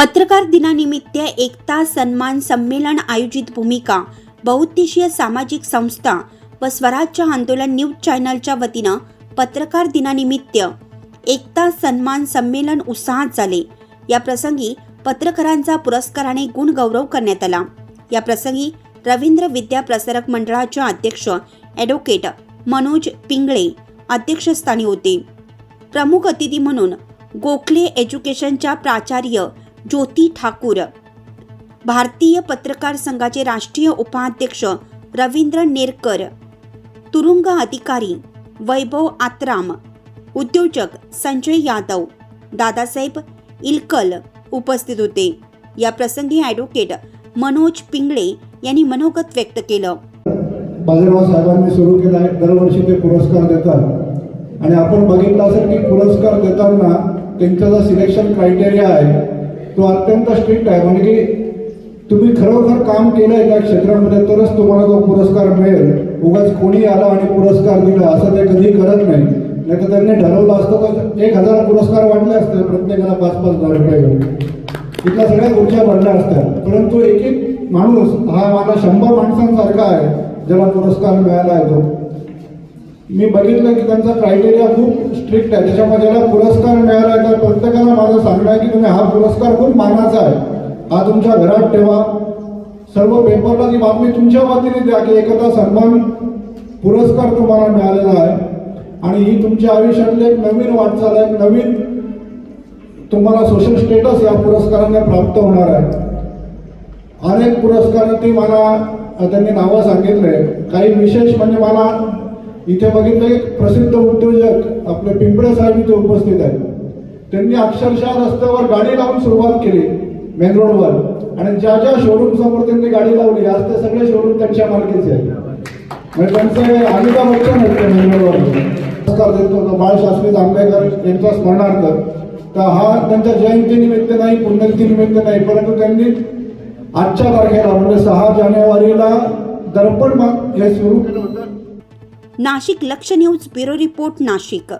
पत्रकार दिनानिमित्त एकता सन्मान संमेलन आयोजित भूमिका बहुउद्देशीय सामाजिक संस्था व स्वराज्य आंदोलन न्यूज चॅनलच्या वतीनं पत्रकार दिनानिमित्त एकता सन्मान संमेलन उत्साहात झाले. या प्रसंगी पत्रकारांचा पुरस्काराने गुणगौरव करण्यात आला. या प्रसंगी रवींद्र विद्या प्रसारक मंडळाचे अध्यक्ष ॲडव्होकेट मनोज पिंगळे अध्यक्षस्थानी होते. प्रमुख अतिथी म्हणून गोखले एज्युकेशनच्या प्राचार्य ज्योती ठाकूर. भारतीय पत्रकार संघाचे राष्ट्रीय उपाध्यक्ष रवींद्र नेरकर. तुरुंग अधिकारी वैभव आत्राम. उद्योजक संजय यादव. दादासाहेब इलकल उपस्थित होते. या प्रसंगी ॲडव्होकेट मनोज पिंगळे यांनी मनोगत व्यक्त केलं. बाजीराव साहेबांनी सुरू केलं आहे दरवर्षी ते पुरस्कार देतात. आणि आपण बघितलं असेल की पुरस्कार देताना त्यांचा जो सिलेक्शन क्रायटेरिया आहे तो अत्यंत स्ट्रिक्ट आहे. म्हणजे की तुम्ही खरोखर काम केलंय त्या क्षेत्रामध्ये तरच तुम्हाला तो पुरस्कार मिळेल. उगाच कोणी आला आणि पुरस्कार दिला असं ते कधी करत नाही. नाही तर त्यांनी ठरवलं असतं तर एक हजार पुरस्कार वाटले असते प्रत्येकाला पाच पाच हजार रुपये इथल्या सगळ्या ऊर्जा भरल्या असत्या. परंतु एक एक माणूस हा मला शंभर माणसांसारखा आहे ज्याला पुरस्कार मिळाला आहे तो मी बघितलं की त्यांचा क्रायटेरिया खूप स्ट्रिक्ट आहे. त्याच्यामध्ये ज्याला पुरस्कार मिळाला आहे माझं की तुम्ही म्हणजे हा पुरस्कार खूप मानाचा आहे. हा तुमच्या घरात ठेवा. सर्व पेपरला ती बातमी तुमच्या वतीने द्या की एकता सन्मान पुरस्कार तुम्हाला मिळालेला आहे. आणि ही तुमच्या आयुष्यातली एक नवीन वाटचाल आहे नवीन तुम्हाला सोशल स्टेटस या पुरस्काराने प्राप्त होणार आहे. अनेक पुरस्कार ती मला त्यांनी नावं सांगितले. काही विशेष म्हणजे मला इथे बघितलं एक प्रसिद्ध उद्योजक आपले पिंपळे साहेब इथे उपस्थित आहेत. त्यांनी अक्षरशः रस्त्यावर गाडी लावून सुरुवात केली मेन रोडवर आणि ज्या ज्या शोरूम समोर त्यांनी गाडी लावली आज ते सगळे शोरूम त्यांच्या मालकीचे आहेत. म्हणजे त्यांचं अमिताभ बच्चन होते मेन रोडवर देतो बाळशास्त्री जांभेकर यांच्या स्मरणार्थ. तर हा त्यांच्या जयंतीनिमित्त नाही पुण्यतिनिमित्त नाही परंतु त्यांनी आजच्या तारखेला म्हणजे सहा जानेवारीला दर्पण हे सुरू केलं होतं. नाशिक लक्ष न्यूज ब्युरो रिपोर्ट नाशिक.